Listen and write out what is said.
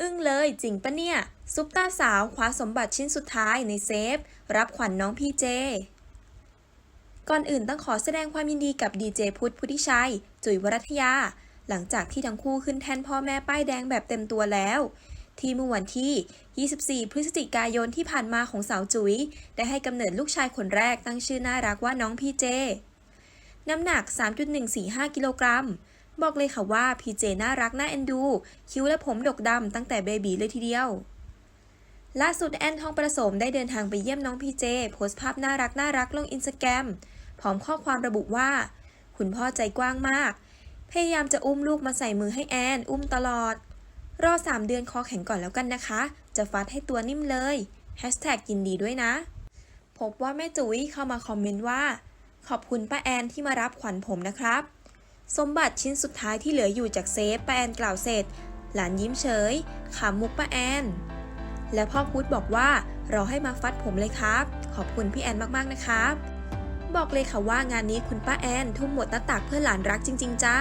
อึ้งเลยจริงปะเนี่ย ซุปตาสาวคว้าสมบัติชิ้นสุดท้ายในเซฟ รับขวัญนน้องพีเจ ก่อนอื่นต้องขอแสดงความยินดีกับดีเจพุทธพุทธิชัย จุ๋ยวรัตยา หลังจากที่ทั้งคู่ขึ้นแทนพ่อแม่ป้ายแดงแบบเต็มตัวแล้ว ที่เมื่อวันที่ 24 พฤศจิกายนที่ผ่านมาของสาวจุ๋ย ได้ให้กำเนิดลูกชายคนแรกตั้งชื่อน่ารักว่าน้องพีเจ น้ำหนัก 3.145 กิโลกรัม บอกเลยค่ะว่าพีเจน่ารักน่าเอ็นดู คิ้วและผมดกดำตั้งแต่เบบีเลยทีเดียวล่าสุดแอนทองประสมได้เดินทางไปเยี่ยมน้องพีเจโพสต์ภาพน่ารักน่ารักลงอินสตาแกรมพร้อมข้อความระบุว่า คุณพ่อใจกว้างมาก พยายามจะอุ้มลูกมาใส่มือให้แอน อุ้มตลอด รอ 3 เดือนคอแข็งก่อนแล้วกันนะคะ จะฟัดให้ตัวนิ่มเลยแฮชแท็กยินดีด้วยนะ พบว่าแม่จุ๋ยเข้ามาคอมเมนต์ว่า ขอบคุณป้าแอนที่มารับขวัญผมนะครับ สมบัติชิ้นสุดท้ายที่เหลืออยู่จากเซฟป้าแอนกล่าวเสร็จ หลานยิ้มเฉยขำมุกป้าแอน และพ่อพุธบอกว่า รอให้มาฟัดผมเลยครับ ขอบคุณพี่แอนมากๆนะครับ บอกเลยค่ะว่างานนี้คุณป้าแอนทุ่มหมดหน้าตักเพื่อหลานรักจริง ๆ จ้า